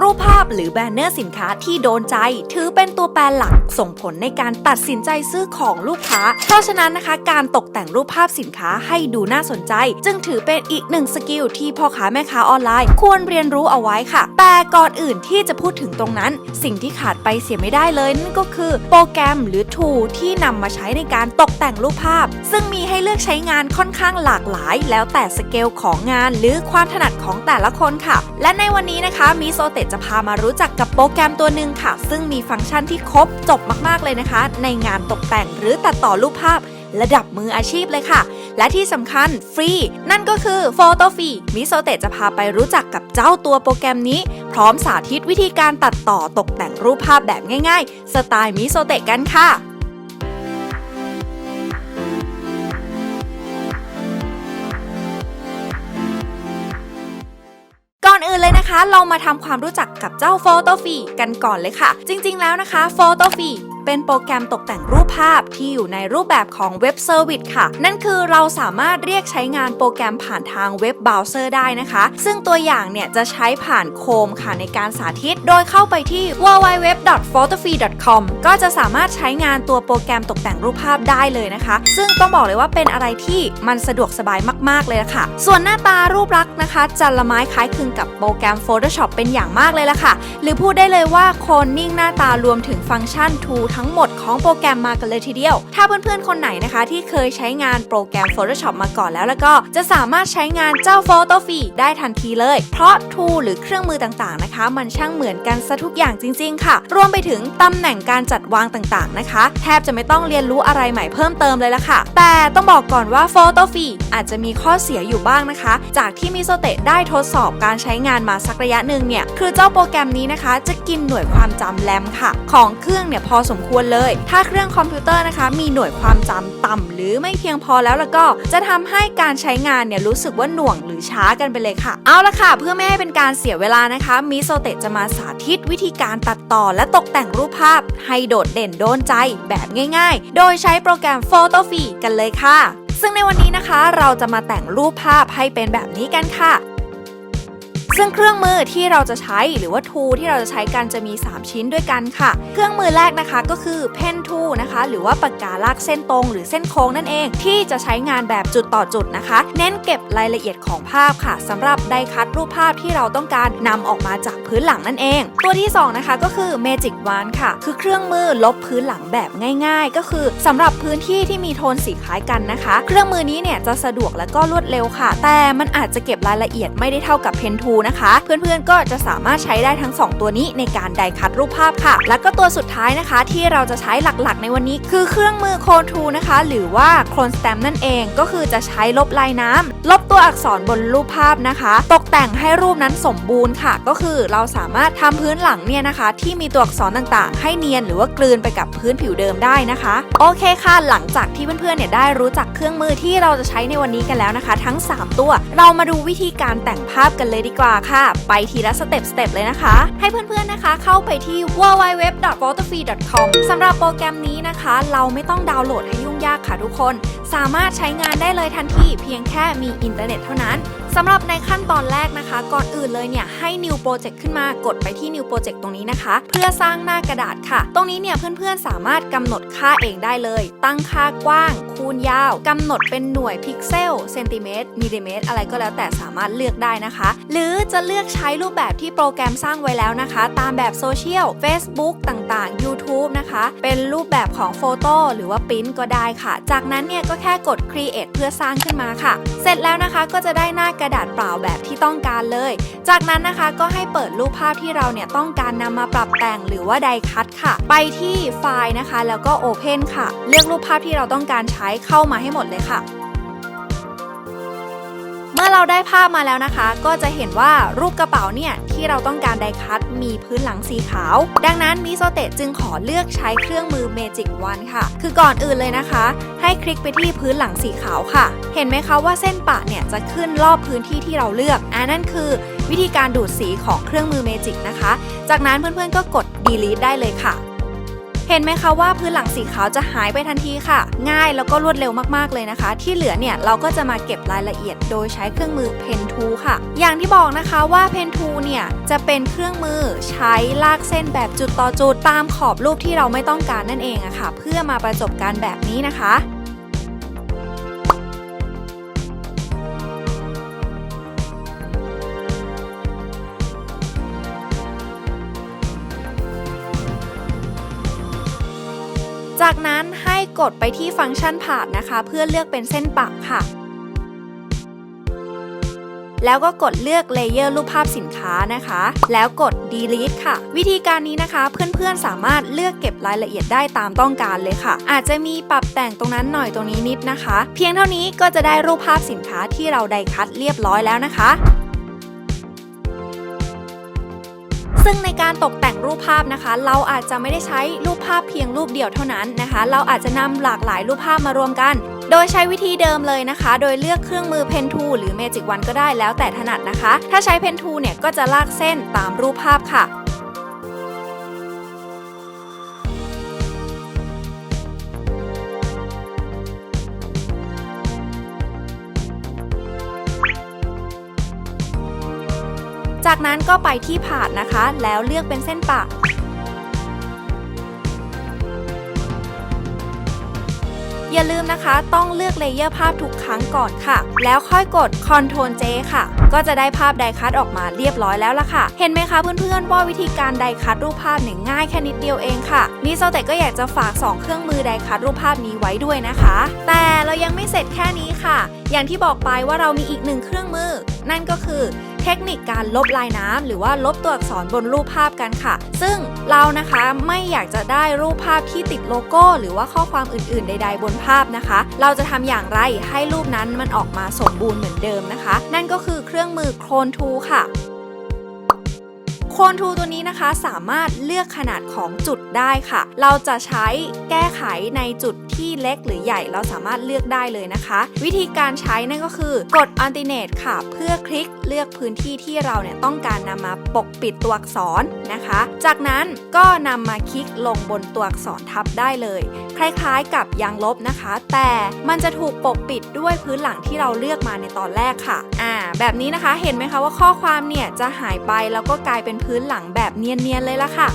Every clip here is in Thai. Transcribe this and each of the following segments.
รูปภาพหรือแบนเนอร์สินค้าที่โดนใจ ถือเป็นตัวแปรหลักส่งผลในการตัดสินใจซื้อของลูกค้า เพราะฉะนั้นนะคะ การตกแต่งรูปภาพสินค้าให้ดูน่าสนใจ จึงถือเป็นอีกหนึ่งสกิลที่พ่อค้าแม่ค้าออนไลน์ ควรเรียนรู้เอาไว้ค่ะ แต่ก่อนอื่นที่จะพูดถึงตรงนั้น สิ่งที่ขาดไปเสียไม่ได้เลยนั่นก็คือ โปรแกรมหรือ tool ที่นำมาใช้ในการตกแต่งรูปภาพ ซึ่งมีให้เลือกใช้งานค่อนข้างหลากหลาย แล้วแต่สเกลของงาน หรือความถนัดของแต่ละคนค่ะ และในวันนี้นะคะมิโซเตจะพามารู้จักกับโปรแกรมตัวหนึ่งค่ะ ซึ่งมีฟังก์ชันที่ครบจบมากๆเลยนะคะ ในงานตกแต่งหรือตัดต่อรูปภาพระดับมืออาชีพเลยค่ะ และที่สำคัญฟรี นั่นก็คือ Photo f r e e มิโซเตจะพาไปรู้จักกับเจ้าตัวโปรแกรมนี้ พร้อมสาธิตวิธีการตัดต่อตกแต่งรูปภาพแบบง่ายๆ สไตล์มิโซเตกันค่ะ เลยนะคะเรามาทำความรู้จักกับเจ้าโฟโตฟีกันก่อนเลยค่ะ จริงๆแล้วนะคะ Photo f r e e เป็นโปรแกรมตกแต่งรูปภาพที่อยู่ในรูปแบบของเว็บเซอร์วิสค่ะ นั่นคือเราสามารถเรียกใช้งานโปรแกรมผ่านทางเว็บเบราว์เซอร์ได้นะคะ ซึ่งตัวอย่างเนี่ยจะใช้ผ่านโคมค่ะในการสาธิต โดยเข้าไปที่ www.photofree.com ก็จะสามารถใช้งานตัวโปรแกรมตกแต่งรูปภาพได้เลยนะคะ ซึ่งต้องบอกเลยว่าเป็นอะไรที่มันสะดวกสบายมาก ๆ เลยละค่ะ ส่วนหน้าตารูปลักษณ์นะคะ จะละไม้คล้ายคลึงกับโปรแกรม Photoshop เป็นอย่างมากเลยละค่ะ หรือพูดได้เลยว่าโคนนิ่งหน้าตารวมถึงฟังก์ชัน Tool ทั้งหมดของโปรแกรมมากันเลยทีเดียว ถ้าเพื่อนๆคนไหนนะคะ ที่เคยใช้งานโปรแกรม Photoshop มาก่อนแล้วแล้วก็จะสามารถใช้งานเจ้า Photo f e e ได้ทันทีเลย เพราะ Tool หรือเครื่องมือต่างๆนะคะ มันช่างเหมือนกันซะทุกอย่างจริง ๆ ค่ะ รวมไปถึงตำแหน่งการจัดวางต่างๆนะคะ แทบจะไม่ต้องเรียนรู้อะไรใหม่เพิ่มเติมเลยละค่ะ แต่ต้องบอกก่อนว่า Photo f e e อาจจะมีข้อเสียอยู่บ้างนะคะ จากที่มิโซเตะได้ทดสอบการใช้งานมาสักระยะหนึ่งเนี่ยคือเจ้าโปรแกรมนี้นะคะ จะกินหน่วยความจำแรมค่ะ ของเครื่องเนี่ยพอสมควรเลย ถ้าเครื่องคอมพิวเตอร์นะคะ มีหน่วยความจำต่ำหรือไม่เพียงพอแล้วแล้วก็จะทำให้การใช้งานเนี่ยรู้สึกว่าหน่วงหรือช้ากันไปเลยค่ะ เอาละค่ะ เพื่อไม่ให้เป็นการเสียเวลานะคะมิโซเตะจะมาสาธิตวิธีการตัดต่อและตกแต่งรูปภาพ ให้โดดเด่นโดนใจแบบง่าย ๆ โดยใช้โปรแกรม Photo f e e กันเลยค่ะ ซึ่งในวันนี้นะคะเราจะมาแต่งรูปภาพให้เป็นแบบนี้กันค่ะ ซึ่งเครื่องมือที่เราจะใช้หรือว่า tool ที่เราจะใช้กันจะมี 3 ชิ้นด้วยกันค่ะ เครื่องมือแรกนะคะก็คือ pen tool นะคะ หรือว่าปากกาลากเส้นตรง หรือเส้นโค้งนั่นเอง ที่จะใช้งานแบบจุดต่อจุดนะคะ เน้นเก็บรายละเอียดของภาพค่ะสำหรับไดคัดรูปภาพที่เราต้องการนำออกมาจากพื้นหลังนั่นเอง ตัวที่ 2 นะคะก็คือ magic wand ค่ะ คือเครื่องมือลบพื้นหลังแบบง่าย ๆ ก็คือสำหรับพื้นที่ที่มีโทนสีคล้ายกันนะคะ เครื่องมือนี้เนี่ยจะสะดวกและก็รวดเร็วค่ะ แต่มันอาจจะเก็บรายละเอียดไม่ได้เท่ากับ pen tool นะคะ เพื่อนๆก็จะสามารถใช้ได้ทั้ง 2 ตัวนี้ในการไดคัดรูปภาพค่ะ แล้วก็ตัวสุดท้ายนะคะ ที่เราจะใช้หลักๆ ในวันนี้คือเครื่องมือโคทูนะคะ หรือว่าโคลนสแตมนั่นเองก็คือจะใช้ลบลายน้ำลบตัวอักษรบนรูปภาพนะคะ ตกแต่งให้รูปนั้นสมบูรณ์ค่ะ ก็คือเราสามารถทำพื้นหลังเนี่ยนะคะ ที่มีตัวอักษรต่างๆ ให้เนียนหรือว่ากลืนไปกับพื้นผิวเดิมได้นะคะ โอเคค่ะหลังจากที่เพื่อนๆเนี่ยได้รู้จักเครื่องมือที่เราจะใช้ในวันนี้กันแล้วนะคะ ทั้ง 3 ตัว เรามาดูวิธีการแต่งภาพกันเลยดีกว่าค่ะ ไปทีละสเต็ปสเต็ปเลยนะคะ ให้เพื่อนๆนะคะ เข้าไปที่ www.photofree.com สำหรับโปรแกรมนี้นะคะ เราไม่ต้องดาวน์โหลดให้ยุ่งยากค่ะทุกคน สามารถใช้งานได้เลยทันทีเพียงแค่มีอินเทอร์เน็ตเท่านั้น สำหรับในขั้นตอนแรกนะคะ ก่อนอื่นเลยเนี่ยให้ new project ขึ้นมากดไปที่ new project ตรงนี้นะคะ เพื่อสร้างหน้ากระดาษค่ะ ตรงนี้เนี่ยเพื่อนๆสามารถกำหนดค่าเองได้เลย ตั้งค่ากว้าง คูณยาวกำหนดเป็นหน่วยพิกเซลเซนติเมตรมิลลิเมตรอะไรก็แล้วแต่สามารถเลือกได้นะคะ หรือจะเลือกใช้รูปแบบที่โปรแกรมสร้างไว้แล้วนะคะ ตามแบบโซเชียล Facebook ต่างๆ YouTube นะคะ เป็นรูปแบบของโฟโต้หรือว่าปริ้นก็ได้ค่ะ จากนั้นเนี่ยก็แค่กด create เพื่อสร้างขึ้นมาค่ะ เสร็จแล้วนะคะก็จะได้หน้ากระระดาษเปล่าแบบที่ต้องการเลย จากนั้นนะคะก็ให้เปิดรูปภาพที่เราเนี่ยต้องการนำมาปรับแต่งหรือว่าไดคัตค่ะ ไปที่ไฟล์นะคะ แล้วก็ Open ค่ะ เลือกรูปภาพที่เราต้องการใช้เข้ามาให้หมดเลยค่ะ เมื่อเราได้ภาพมาแล้วนะคะ ก็จะเห็นว่ารูปกระเป๋าเนี่ยที่เราต้องการไดคัตมีพื้นหลังสีขาว ดังนั้นมิโซเตะจึงขอเลือกใช้เครื่องมือ Magic One ค่ะ คือก่อนอื่นเลยนะคะ ให้คลิกไปที่พื้นหลังสีขาวค่ะ เห็นไหมคะว่าเส้นปะเนี่ยจะขึ้นรอบพื้นที่ที่เราเลือกอันนั่นคือวิธีการดูดสีของเครื่องมือ Magic นะคะ จากนั้นเพื่อนๆก็กด delete ได้เลยค่ะ เห็นไหมคะว่าพื้นหลังสีขาวจะหายไปทันทีค่ะ ง่ายแล้วก็รวดเร็วมากๆเลยนะคะ ที่เหลือเนี่ยเราก็จะมาเก็บรายละเอียดโดยใช้เครื่องมือ Pen Tool ค่ะ อย่างที่บอกนะคะว่า Pen Tool เนี่ยจะเป็นเครื่องมือใช้ลากเส้นแบบจุดต่อจุด ตามขอบรูปที่เราไม่ต้องการนั่นเองอะค่ะ เพื่อมาประจบกันแบบนี้นะคะ จากนั้นให้กดไปที่ฟังก์ชันผ่านนะคะ เพื่อเลือกเป็นเส้นปะค่ะ แล้วก็กดเลือกเลเยอร์รูปภาพสินค้านะคะ แล้วกด delete ค่ะ วิธีการนี้นะคะ เพื่อนๆสามารถเลือกเก็บรายละเอียดได้ตามต้องการเลยค่ะ อาจจะมีปรับแต่งตรงนั้นหน่อยตรงนี้นิดนะคะ เพียงเท่านี้ก็จะได้รูปภาพสินค้าที่เราไดคัดเรียบร้อยแล้วนะคะ ซึ่งในการตกแต่งรูปภาพนะคะ เราอาจจะไม่ได้ใช้รูปภาพเพียงรูปเดียวเท่านั้นนะคะ เราอาจจะนำหลากหลายรูปภาพมารวมกัน โดยใช้วิธีเดิมเลยนะคะ โดยเลือกเครื่องมือ Pen Tool หรือ Magic Wand ก็ได้แล้วแต่ถนัดนะคะ ถ้าใช้ Pen Tool เนี่ยก็จะลากเส้นตามรูปภาพค่ะ จากนั้นก็ไปที่ผาดนะคะ แล้วเลือกเป็นเส้นปะอย่าลืมนะคะ ต้องเลือกเลเยอร์ภาพทุกครั้งก่อนค่ะ แล้วค่อยกด Ctrl J ค่ะ ก็จะได้ภาพไดคัตออกมาเรียบร้อยแล้วล่ะค่ะ เห็นไหมคะเพื่อนๆว่าวิธีการไดคัตรูปภาพเนี่ยง่ายแค่นิดเดียวเองค่ะ นี่โซเตก็อยากจะฝาก 2 เครื่องมือไดคัตรูปภาพนี้ไว้ด้วยนะคะ แต่เรายังไม่เสร็จแค่นี้ค่ะ อย่างที่บอกไปว่าเรามีอีกหนึ่งเครื่องมือ นั่นก็คือ เทคนิคการลบลายน้ำหรือว่าลบตัวอักษรบนรูปภาพกันค่ะ ซึ่งเรานะคะไม่อยากจะได้รูปภาพที่ติดโลโก้ หรือว่าข้อความอื่นๆ ใด ๆ บนภาพนะคะ เราจะทำอย่างไรให้รูปนั้นมันออกมาสมบูรณ์เหมือนเดิมนะคะ นั่นก็คือเครื่องมือโคลนทูค่ะ โคนทูตัวนี้นะคะสามารถเลือกขนาดของจุดได้ค่ะ เราจะใช้แก้ไขในจุดที่เล็กหรือใหญ่เราสามารถเลือกได้เลยนะคะ วิธีการใช้นั่นก็คือกด alternate ค่ะ เพื่อคลิกเลือกพื้นที่ที่เราเนี่ยต้องการนำมาปกปิดตัวอักษรนะคะ จากนั้นก็นำมาคลิกลงบนตัวอักษรทับได้เลย คล้ายๆกับยางลบนะคะ แต่มันจะถูกปกปิดด้วยพื้นหลังที่เราเลือกมาในตอนแรกค่ะ อ่า แบบนี้นะคะเห็นไหมคะว่าข้อความเนี่ยจะหายไปแล้วก็กลายเป็นพื้นหลังแบบเนียนๆเลยล่ะค่ะ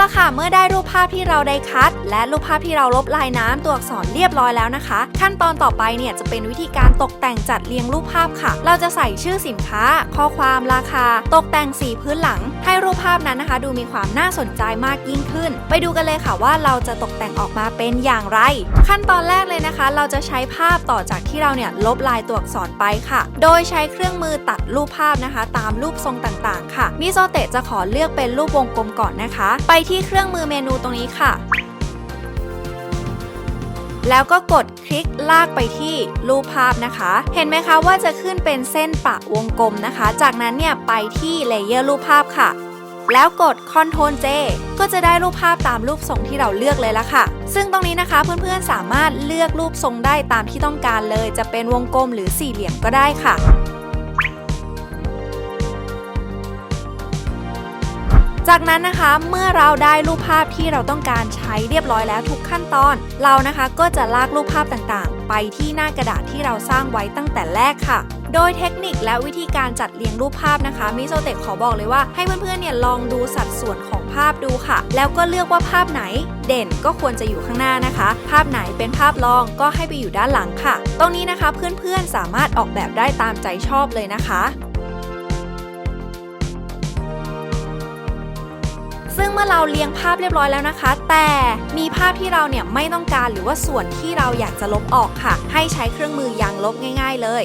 ละค่ะ เมื่อได้รูปภาพที่เราได้คัด และรูปภาพที่เราลบลายน้ำตัวอักษรเรียบร้อยแล้วนะคะ ขั้นตอนต่อไปเนี่ยจะเป็นวิธีการตกแต่งจัดเรียงรูปภาพค่ะ เราจะใส่ชื่อสินค้า ข้อความราคา ตกแต่งสีพื้นหลัง ให้รูปภาพนั้นนะคะ ดูมีความน่าสนใจมากยิ่งขึ้น ไปดูกันเลยค่ะว่าเราจะตกแต่งออกมาเป็นอย่างไร ขั้นตอนแรกเลยนะคะ เราจะใช้ภาพต่อจากที่เราเนี่ยลบลายตัวอักษรไปค่ะ โดยใช้เครื่องมือตัดรูปภาพนะคะ ตามรูปทรงต่างๆ ค่ะมิโซเตะจะขอเลือกเป็นรูปวงกลมก่อนนะคะ ไปที่เครื่องมือเมนูตรงนี้ค่ะ แล้วก็กดคลิกลากไปที่รูปภาพนะคะ เห็นไหมคะว่าจะขึ้นเป็นเส้นปะวงกลมนะคะ จากนั้นเนี่ยไปที่เลเยอร์รูปภาพค่ะแล้วกด Ctrl J ก็จะได้รูปภาพตามรูปทรงที่เราเลือกเลยละค่ะ ซึ่งตรงนี้นะคะเพื่อนๆสามารถเลือกรูปทรงได้ตามที่ต้องการเลย จะเป็นวงกลมหรือสี่เหลี่ยมก็ได้ค่ะ จากนั้นนะคะเมื่อเราได้รูปภาพที่เราต้องการใช้เรียบร้อยแล้วทุกขั้นตอน เรานะคะก็จะลากรูปภาพต่างๆ ไปที่หน้ากระดาษที่เราสร้างไว้ตั้งแต่แรกค่ะ โดยเทคนิคและวิธีการจัดเรียงรูปภาพนะคะมิโซเตะขอบอกเลยว่าให้เพื่อนๆเนี่ยลองดูสัดส่วนของภาพดูค่ะ แล้วก็เลือกว่าภาพไหนเด่นก็ควรจะอยู่ข้างหน้านะคะ ภาพไหนเป็นภาพรองก็ให้ไปอยู่ด้านหลังค่ะ ตรงนี้นะคะเพื่อนๆสามารถออกแบบได้ตามใจชอบเลยนะคะ เมื่อเราเรียงภาพเรียบร้อยแล้วนะคะ แต่มีภาพที่เราเนี่ยไม่ต้องการหรือว่าส่วนที่เราอยากจะลบออกค่ะ ให้ใช้เครื่องมือยางลบง่าย ๆ เลย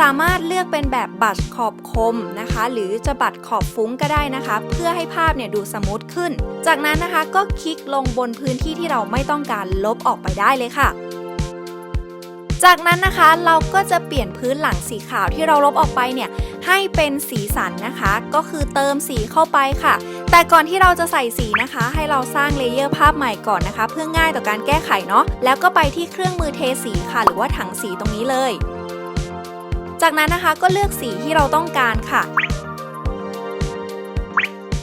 สามารถเลือกเป็นแบบบัตรขอบคมนะคะ หรือจะบัตรขอบฟุ้งก็ได้นะคะ เพื่อให้ภาพเนี่ยดูสมูทขึ้น จากนั้นนะคะก็คลิกลงบนพื้นที่ที่เราไม่ต้องการลบออกไปได้เลยค่ะ จากนั้นนะคะเราก็จะเปลี่ยนพื้นหลังสีขาวที่เราลบออกไปเนี่ยให้เป็นสีสันนะคะ ก็คือเติมสีเข้าไปค่ะ แต่ก่อนที่เราจะใส่สีนะคะ ให้เราสร้างเลเยอร์ภาพใหม่ก่อนนะคะ เพื่อง่ายต่อการแก้ไขเนาะแล้วก็ไปที่เครื่องมือเทสีค่ะ หรือว่าถังสีตรงนี้เลย จากนั้นนะคะก็เลือกสีที่เราต้องการค่ะ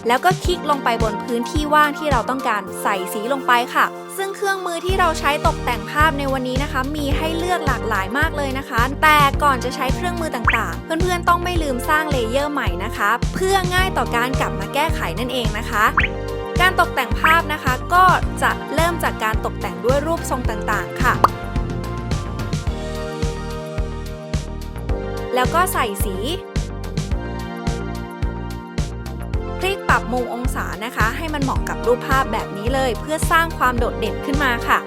แล้วก็คลิกลงไปบนพื้นที่ว่างที่เราต้องการใส่สีลงไปค่ะ ซึ่งเครื่องมือที่เราใช้ตกแต่งภาพในวันนี้นะคะ มีให้เลือกหลากหลายมากเลยนะคะ แต่ก่อนจะใช้เครื่องมือต่างๆ เพื่อนๆต้องไม่ลืมสร้างเลเยอร์ใหม่นะคะ เพื่อง่ายต่อการกลับมาแก้ไขนั่นเองนะคะการตกแต่งภาพนะคะ ก็จะเริ่มจากการตกแต่งด้วยรูปทรงต่างๆ ค่ะ แล้วก็ใส่สี คลิกปรับมุมองศานะคะ ให้มันเหมาะกับรูปภาพแบบนี้เลย เพื่อสร้างความโดดเด่นขึ้นมาค่ะ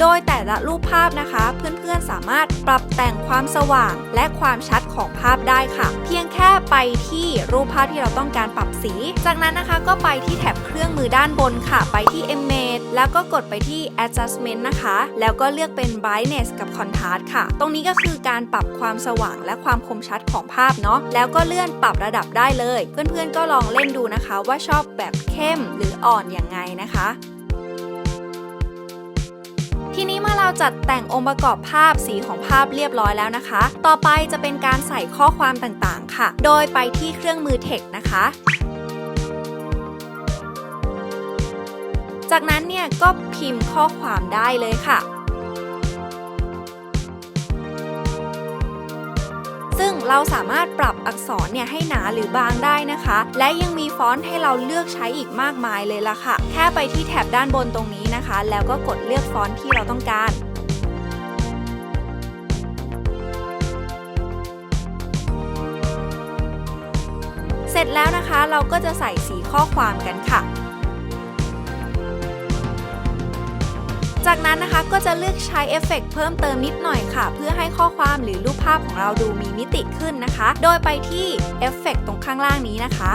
โดยแต่ละรูปภาพนะคะ เพื่อนๆสามารถปรับแต่งความสว่างและความชัดของภาพได้ค่ะ เพียงแค่ไปที่รูปภาพที่เราต้องการปรับสี จากนั้นนะคะก็ไปที่แถบเครื่องมือด้านบนค่ะ ไปที่ Image แล้วก็กดไปที่ Adjustment นะคะ แล้วก็เลือกเป็น Brightness กับ Contrast ค่ะ ตรงนี้ก็คือการปรับความสว่างและความคมชัดของภาพเนาะแล้วก็เลื่อนปรับระดับได้เลย เพื่อนๆก็ลองเล่นดูนะคะ ว่าชอบแบบเข้มหรืออ่อนอย่างไงนะคะ ทีนี้เมื่อเราจัดแต่งองค์ประกอบภาพสีของภาพเรียบร้อยแล้วนะคะ ต่อไปจะเป็นการใส่ข้อความต่างๆ ค่ะ โดยไปที่เครื่องมือ Text นะคะ จากนั้นเนี่ยก็พิมพ์ข้อความได้เลยค่ะ เราสามารถปรับอักษรเนี่ยให้หนาหรือบางได้นะคะ และยังมีฟอนต์ให้เราเลือกใช้อีกมากมายเลยล่ะค่ะ แค่ไปที่แถบด้านบนตรงนี้นะคะ แล้วก็กดเลือกฟอนต์ที่เราต้องการเสร็จแล้วนะคะเราก็จะใส่สีข้อความกันค่ะ จากนั้นนะคะก็จะเลือกใช้เอฟเฟกต์เพิ่มเติมนิดหน่อยค่ะ เพื่อให้ข้อความหรือรูปภาพของเราดูมีมิติขึ้นนะคะ โดยไปที่เอฟเฟกต์ตรงข้างล่างนี้นะคะ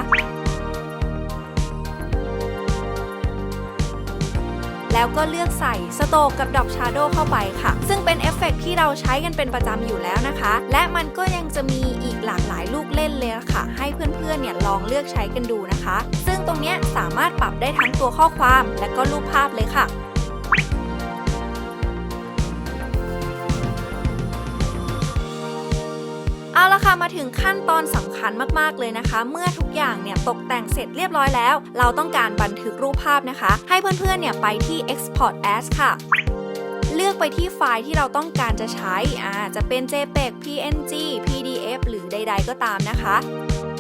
แล้วก็เลือกใส่สโตกกับดอกชาโดเข้าไปค่ะ ซึ่งเป็นเอฟเฟกต์ที่เราใช้กันเป็นประจำอยู่แล้วนะคะ และมันก็ยังจะมีอีกหลากหลายลูกเล่นเลยะค่ะ ให้เพื่อนๆเนี่ยลองเลือกใช้กันดูนะคะ ซึ่งตรงนี้สามารถปรับได้ทั้งตัวข้อความและก็รูปภาพเลยค่ะ มาถึงขั้นตอนสำคัญมากๆเลยนะคะ เมื่อทุกอย่างเนี่ยตกแต่งเสร็จเรียบร้อยแล้ว เราต้องการบันทึกรูปภาพนะคะ ให้เพื่อนๆเนี่ยไปที่ export as ค่ะเลือกไปที่ไฟล์ที่เราต้องการจะใช้อ่าจะเป็น JPEG PNG PDF หรือใด ๆ ก็ตามนะคะ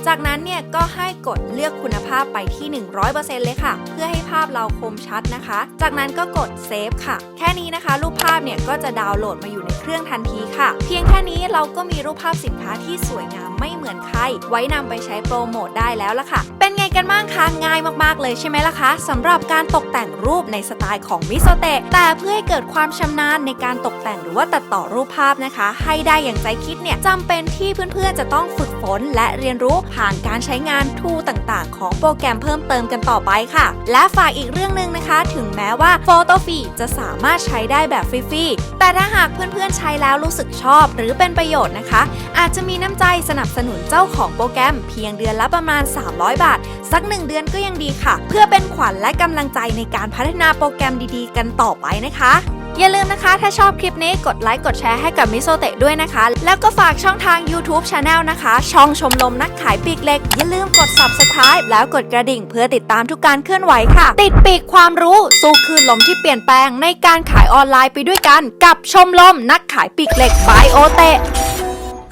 จากนั้นเนี่ยก็ให้กดเลือกคุณภาพไปที่ 100%เลยค่ะ เพื่อให้ภาพเราคมชัดนะคะ จากนั้นก็กดเซฟค่ะ แค่นี้นะคะ รูปภาพเนี่ยก็จะดาวน์โหลดมาอยู่ในเครื่องทันทีค่ะ เพียงแค่นี้เราก็มีรูปภาพสินค้าที่สวยงามไม่เหมือนใคร ไว้นำไปใช้โปรโมทได้แล้วล่ะค่ะ เป็นไงกันบ้างคะ ง่ายมากๆเลยใช่ไหมล่ะคะสำหรับการตกแต่งรูปในสไตล์ของมิโซเตะแต่เพื่อให้เกิดความชำนาญในการตกแต่งหรือว่าตัดต่อรูปภาพนะคะ ให้ได้อย่างใจคิดเนี่ยจำเป็นที่เพื่อนๆจะต้องฝึกฝนและเรียนรู้ผ่านการใช้งานทูต่างๆ ของโปรแกรมเพิ่มเติมกันต่อไปค่ะ และฝากอีกเรื่องหนึ่งนะคะ ถึงแม้ว่า Photo f e e จะสามารถใช้ได้แบบฟรีๆ แต่ถ้าหากเพื่อนๆใช้แล้วรู้สึกชอบ หรือเป็นประโยชน์นะคะ อาจจะมีน้ำใจสนับสนุนเจ้าของโปรแกรม เพียงเดือนละประมาณ 300 บาท สักหนึ่งเดือนก็ยังดีค่ะ เพื่อเป็นขวัญและกำลังใจในการพัฒนาโปรแกรมดีๆ กันต่อไปนะคะ อย่าลืมนะคะ ถ้าชอบคลิปนี้กดไลค์กดแชร์ให้กับมิโซเตะด้วยนะคะ แล้วก็ฝากช่องทาง YouTube Channel นะคะ ช่องชมรมนักขายปีกเล็ก อย่าลืมกด Subscribe แล้วกดกระดิ่ง เพื่อติดตามทุกการเคลื่อนไหวค่ะ ติดปีกความรู้สู้คลืนลมที่เปลี่ยนแปลงในการขายออนไลน์ไปด้วยกัน กับชมรมนักขายปีกเล็กบายโอเตะ